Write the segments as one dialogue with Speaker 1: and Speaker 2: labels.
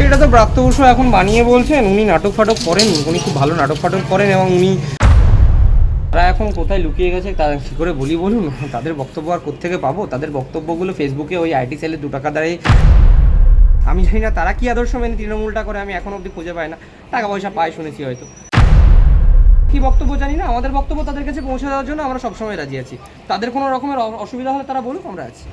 Speaker 1: সেটা তো ব্রাত্য বসু এখন বানিয়ে বলছেন, উনি নাটক ফাটক করেন, উনি খুব ভালো নাটক ফাটক করেন এবং উনি তারা এখন কোথায় লুকিয়ে গেছে তা কী করে বলি বলুন? তাদের বক্তব্য আর কোত্থেকে পাবো? তাদের বক্তব্যগুলো ফেসবুকে ওই আইটি সেলে দু টাকা দ্বারাই আমি জানি না, তারা কি আদর্শ মেনে তৃণমূলটা করে আমি এখন অবধি খুঁজে পাই না। টাকা পয়সা পায় শুনেছি হয়তো। কি বক্তব্য জানি না, আমাদের বক্তব্য তাদের কাছে পৌঁছে দেওয়ার জন্য আমরা সবসময় রাজি আছি। তাদের কোনো রকমের অসুবিধা হলে তারা বলুক, আমরা আছি।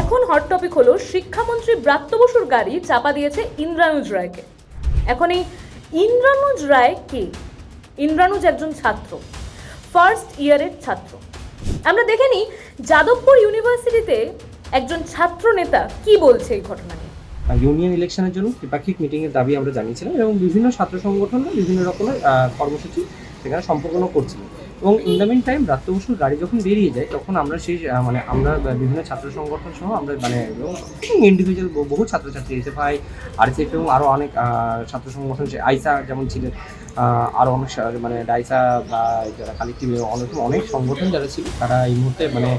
Speaker 2: এখন হট টপিক হলো শিক্ষামন্ত্রী ব্রাত্য বসুর গাড়ি চাপা দিয়েছে ইন্দ্রানুজ রায়কে। এখন এই ইন্দ্রানুজ রায় কে? ইন্দ্রানুজ একজন ছাত্র ফার্স্ট ইয়ারের ছাত্র। আমরা দেখে নিই, যাদবপুর ইউনিভার্সিটিতে একজন ছাত্র নেতা কি বলছে এই ঘটনা নিয়ে।
Speaker 1: ইউনিয়ন ইলেকশনের জন্য ত্রিপাক্ষিক মিটিংয়ের দাবি আমরা জানিয়েছিলাম এবং বিভিন্ন ছাত্র সংগঠনরা বিভিন্ন রকমের কর্মসূচি সেখানে সম্পন্ন করছিল। এবং ইন দ্য মিন টাইম রাত্র বসুর গাড়ি যখন বেরিয়ে যায়, তখন আমরা সেই মানে আমরা বিভিন্ন ছাত্র সংগঠন সহ আমরা মানে ইন্ডিভিজুয়াল বহু ছাত্রছাত্রী এসে ভাই আর আরসিএফ এবং আরও অনেক ছাত্র সংগঠন সে আইসা যেমন ছিলেন আরও অনেক মানে ডাইসা বা যারা কালেক্টিভ অনেক অনেক সংগঠন যারা ছিল, তারা এই মুহূর্তে মানে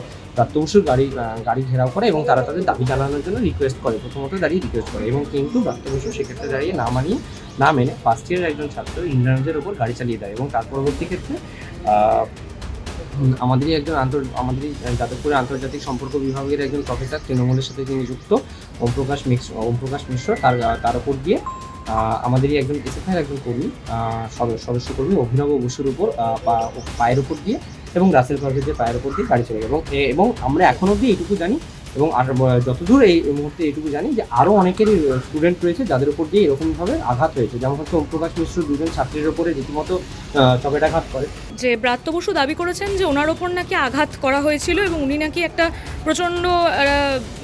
Speaker 1: বসুর গাড়ি গাড়ি ঘেরাও করে এবং তারা তাদের দাবি জানানোর জন্য রিকোয়েস্ট করে, প্রথমত দাঁড়িয়ে রিকোয়েস্ট করে এবং কিন্তু বসু সেক্ষেত্রে দাঁড়িয়ে না মানিয়ে, না মেনে ফার্স্ট ইয়ারের একজন ছাত্র ইন্দ্রানজের ওপর গাড়ি চালিয়ে দেয় এবং তার পরবর্তী ক্ষেত্রে আমাদেরই একজন আন্তর, আমাদেরই যাদবপুরে আন্তর্জাতিক সম্পর্ক বিভাগের একজন প্রফেসর তৃণমূলের সাথে যিনি যুক্ত, ওমপ্রকাশ মিশ্র ওমপ্রকাশ মিশ্র, তার তার উপর দিয়ে আমাদেরই একজন এসএফআইয়ের একজন কর্মী সদস্য কর্মী অভিনব বসুর উপর পায়ের উপর দিয়ে এবং রাসেল পারভেজের পায়ের উপর দিয়ে গাড়ি চলে এবং এবং আমরা এখন অবধি এইটুকু জানি এবং আর যতদূর এই মুহূর্তে এইটুকু জানি যে আরও অনেকেরই স্টুডেন্ট রয়েছে যাদের উপর দিয়ে এরকমভাবে আঘাত হয়েছে। যেমন হচ্ছে ওমপ্রকাশ মিশ্র দুজন ছাত্রীর উপরে রীতিমতো চপেটাঘাত করে।
Speaker 3: যে ব্রাত্য বসু দাবি করেছেন যে ওনার ওপর নাকি আঘাত করা হয়েছিল এবং উনি নাকি একটা প্রচণ্ড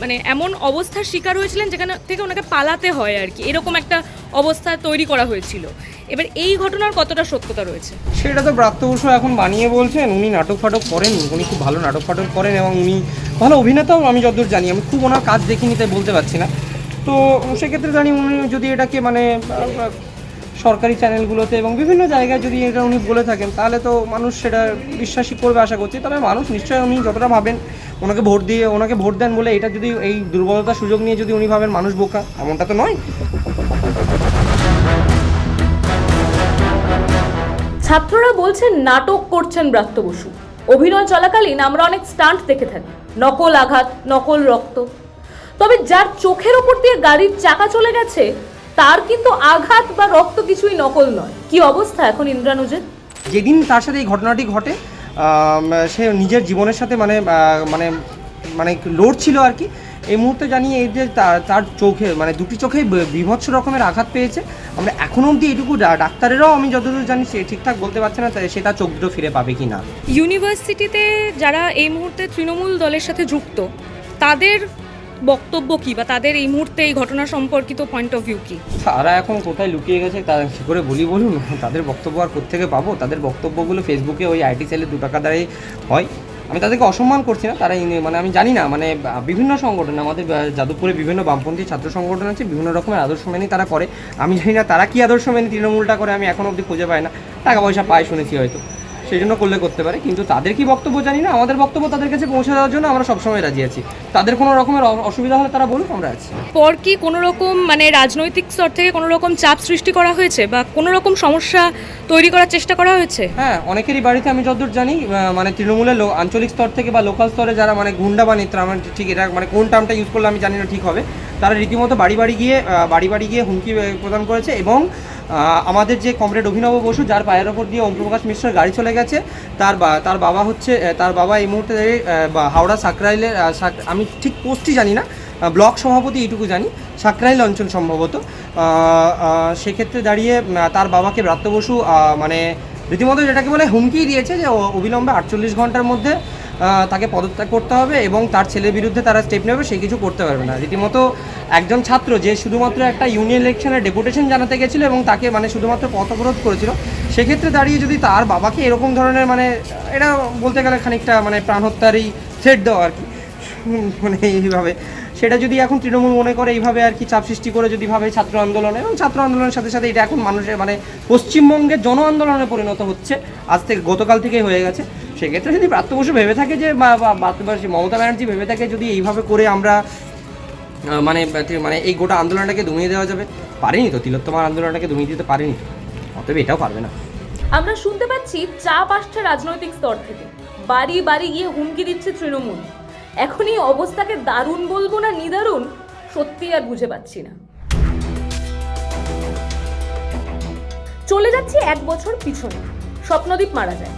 Speaker 3: মানে এমন অবস্থার শিকার হয়েছিলেন যেখানে থেকে ওনাকে পালাতে হয় আর কি। এরকম একটা অবস্থা তৈরি করা হয়েছিল। এবার এই ঘটনার কতটা সত্যতা রয়েছে?
Speaker 1: সেটা তো ব্রাত্য বসু এখন বানিয়ে বলছেন উনি নাটক ফাটক করেন উনি খুব ভালো নাটক ফাটক করেন এবং উনি ভালো অভিনেতাও আমি যতদূর জানি, আমি খুব ওনার কাজ দেখিনি, তাই বলতে পারছি না। তো সেক্ষেত্রে জানি উনি যদি এটাকে মানে সরকারি চ্যানেলগুলোতে এবং বিভিন্ন জায়গায় যদি এটা উনি বলে থাকেন, তাহলে তো মানুষ সেটা বিশ্বাসই করবে আশা করছি। তবে মানুষ নিশ্চয়ই উনি যতটা ভাবেন, ওনাকে ভোট দিয়ে, ওনাকে ভোট দেন বলে এটা যদি এই দুর্বলতার সুযোগ নিয়ে যদি উনি ভাবেন, মানুষ বোকা, এমনটা তো নয়।
Speaker 2: ছাত্ররা বলছেন, নাটক করছেন ব্রাত্য বসু। অভিনয় চলাকালীন আমরা অনেক স্টান্ট দেখে থাকি। নকল আঘাত, নকল রক্ত। তবে যার চোখের ওপর দিয়ে গাড়ির চাকা চলে গেছে, তার কিন্তু আঘাত বা রক্ত কিছুই নকল নয়। কি অবস্থা এখন ইন্দ্রানুজের?
Speaker 1: যেদিন তার সাথে এই ঘটনাটি ঘটে সে নিজের জীবনের সাথে মানে মানে মানে লড়ছিল আর কি। এই মুহূর্তে জানি এই যে তার চোখে মানে দুটি চোখেই বিভৎস রকমের আঘাত পেয়েছে। আমরা এখনও অবধি এটুকু ডাক্তারেরাও আমি যতদূর জানি সে ঠিকঠাক বলতে পারছে না সে তার চোখ দুটো ফিরে পাবে কি না
Speaker 3: ইউনিভার্সিটিতে যারা এই মুহূর্তে তৃণমূল দলের সাথে যুক্ত তাদের বক্তব্য কি বা তাদের এই মুহূর্তে এই ঘটনা সম্পর্কিত পয়েন্ট অফ ভিউ কি?
Speaker 1: তারা এখন কোথায় লুকিয়ে গেছে তা কী করে বলি বলুন? তাদের বক্তব্য আর কোত্থেকে পাবো? তাদের বক্তব্যগুলো ফেসবুকে ওই আইটি সেলে দু টাকা দ্বারাই হয়। আমি তাদেরকে অসম্মান করছি না, তারা মানে আমি জানি না মানে বিভিন্ন সংগঠন, আমাদের যাদবপুরে বিভিন্ন বামপন্থী ছাত্র সংগঠন আছে, বিভিন্ন রকমের আদর্শ মেনেই তারা করে। আমি জানি না তারা কি আদর্শ মেনে তৃণমূলটা করে, আমি এখন অবধি খুঁজে পাই না। টাকা পয়সা পায় শুনেছি হয়তো। সেই জন্য করলে করতে পারে। কিন্তু তাদের কি বক্তব্য জানি না। আমাদের বক্তব্য তাদের কাছে পৌঁছে দেওয়ার জন্য আমরা সবসময় রাজি আছি। তাদের কোনো রকমের অসুবিধা হলে তারা বলুক আমরা আছি।
Speaker 3: পর কি কোনো রকম মানে রাজনৈতিক স্তর থেকে কোনো রকম চাপ সৃষ্টি করা হয়েছে? বা কোনো রকম সমস্যা তৈরি করার চেষ্টা করা হয়েছে?
Speaker 1: হ্যাঁ অনেকেরই বাড়িতে আমি যতদূর জানি মানে তৃণমূলের আঞ্চলিক স্তর থেকে বা লোকাল স্তরে যারা মানে গুন্ডা বা নেত্রা আমার ঠিক এটা মানে কোন টার্মটা ইউজ করলে আমি জানি না ঠিক হবে। তারা রীতিমতো বাড়ি বাড়ি গিয়ে বাড়ি বাড়ি গিয়ে হুমকি প্রদান করেছে এবং আমাদের যে কমরেড অভিনব বসু, যার পায়ের ওপর দিয়ে ওমপ্রকাশ মিশ্রের গাড়ি চলে গেছে, তার তার বাবা হচ্ছে তার বাবা এই মুহূর্তে হাওড়া সাকরাইলের আমি ঠিক পোস্টই জানি না ব্লক সভাপতি এইটুকু জানি, সাকরাইল অঞ্চল সম্ভবত সেক্ষেত্রে দাঁড়িয়ে তার বাবাকে ব্রাত্য বসু মানে রীতিমতো যেটাকে বলে হুমকি দিয়েছে যে অবিলম্বে আটচল্লিশ ঘণ্টার মধ্যে তাকে পদত্যাগ করতে হবে এবং তার ছেলের বিরুদ্ধে তারা স্টেপ নেবে, সে কিছু করতে পারবে না। রীতিমতো একজন ছাত্র যে শুধুমাত্র একটা ইউনিয়ন ইলেকশনে ডেপুটেশন জানাতে গেছিল এবং তাকে মানে শুধুমাত্র পথ অবরোধ করেছিল, সেক্ষেত্রে দাঁড়িয়ে যদি তার বাবাকে এরকম ধরনের মানে এটা বলতে গেলে খানিকটা মানে প্রাণ হত্যারই থ্রেট দেওয়া আর কি। মানে এইভাবে। সেটা যদি এখন তৃণমূল মনে করে, এইভাবে আর কি চাপ সৃষ্টি করে যদি ভাবে ছাত্র আন্দোলনে, এবং ছাত্র আন্দোলনের সাথে সাথে এটা এখন মানুষের মানে পশ্চিমবঙ্গের জন আন্দোলনে পরিণত হচ্ছে, আজ থেকে গতকাল থেকেই হয়ে গেছে। সেক্ষেত্রে যদি প্রাপ্ত বসু ভেবে থাকে যে মমতা ব্যানার্জি ভেবে থাকে যদি এইভাবে করে আমরা মানে মানে এই গোটা আন্দোলনটাকে দমিয়ে দেওয়া যাবে? পারেনি তো, তিলোত্তমার আন্দোলনটাকে দমিয়ে দিতে পারেনি অতএব এটাও পারবে না।
Speaker 2: আমরা শুনতে পাচ্ছি চাপ আসছে রাজনৈতিক স্তর থেকে। বাড়ি বাড়ি গিয়ে হুমকি দিচ্ছে তৃণমূল। এখন এই অবস্থাকে দারুণ বলব না নিদারুণ, সত্যি আর বুঝে পাচ্ছি না। চলে যাচ্ছি এক বছর পিছনে। স্বপ্নদীপ মারা যায়।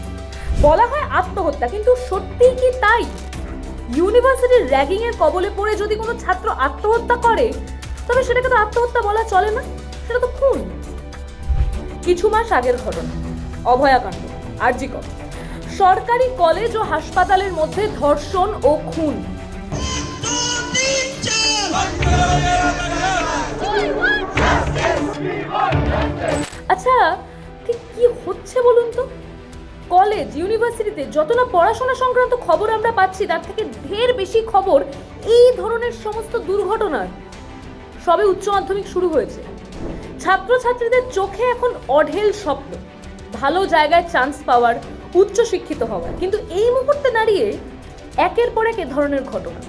Speaker 2: বলা হয় আত্মহত্যা, কিন্তু সত্যিই কি তাই? ইউনিভার্সিটির র্যাগিং এর কবলে পড়ে যদি কোনো ছাত্র আত্মহত্যা করে, তবে সেটাকে তো আত্মহত্যা বলা চলে না, সেটা তো খুন। কিছু মাস আগের ঘটনা, অভয়াকাণ্ড, আরজিকর। সরকারি কলেজ ও হাসপাতালের মধ্যে ধর্ষণ ও খুন। আচ্ছা ঠিক কি হচ্ছে বলুন তো? কলেজ ইউনিভার্সিটিতে যত না পড়াশোনা সংক্রান্ত খবর আমরা পাচ্ছি, তার থেকে ঢের বেশি খবর এই ধরনের সমস্ত দুর্ঘটনার। সবে উচ্চ মাধ্যমিক শুরু হয়েছে। ছাত্রছাত্রীদের চোখে এখন অঢেল স্বপ্ন। ভালো জায়গায় চান্স পাওয়ার, উচ্চ শিক্ষিত হওয়ার। কিন্তু এই মুহূর্তে দাঁড়িয়ে একের পর এক এ ধরনের ঘটনা।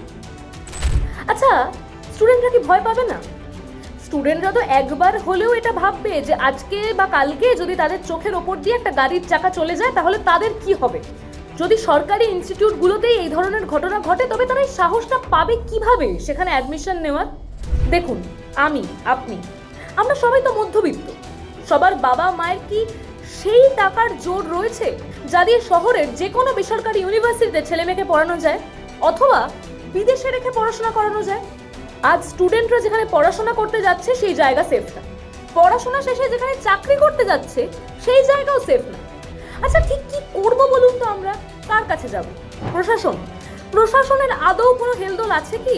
Speaker 2: আচ্ছা স্টুডেন্টরা কি ভয় পাবে না? স্টুডেন্টরা তো একবার হলেও এটা ভাববে যে আজকে বা কালকে যদি তাদের চোখের ওপর দিয়ে একটা গাড়ির চাকা চলে যায়, তাহলে তাদের কি হবে? যদি সরকারি ইনস্টিটিউটগুলোতেই এই ধরনের ঘটনা ঘটে, তবে তারা এই সাহসটা পাবে কীভাবে? সেখানে অ্যাডমিশন নেওয়ার? দেখুন, আমি, আপনি, আমরা সবাই তো মধ্যবিত্ত। সবার বাবা মায়ের কি সেই টাকার জোর রয়েছে যা দিয়ে শহরের যে কোনো বেসরকারি ইউনিভার্সিটিতে ছেলে মেয়েকে পড়ানো যায়, অথবা বিদেশে রেখে পড়াশোনা করানো যায়? আজ স্টুডেন্টরা যেখানে পড়াশোনা করতে যাচ্ছে, সেই জায়গা সেফ না। পড়াশোনা শেষে যেখানে চাকরি করতে যাচ্ছে, সেই জায়গাও সেফ না। আচ্ছা ঠিক কি করব বলুন তো আমরা? কার কাছে যাব? প্রশাসন। প্রশাসনের আদৌ কোনো হেলদোল আছে কি?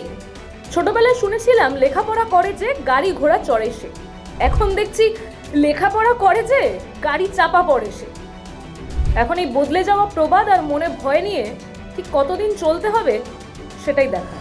Speaker 2: ছোটবেলায় শুনেছিলাম, লেখাপড়া করে যে গাড়ি ঘোড়া চড়ে সে। এখন দেখছি, লেখাপড়া করে যে গাড়ি চাপা পড়ে সে। এখন এই বদলে যাওয়া প্রবাদ আর মনে ভয় নিয়ে ঠিক কতদিন চলতে হবে, সেটাই দেখা।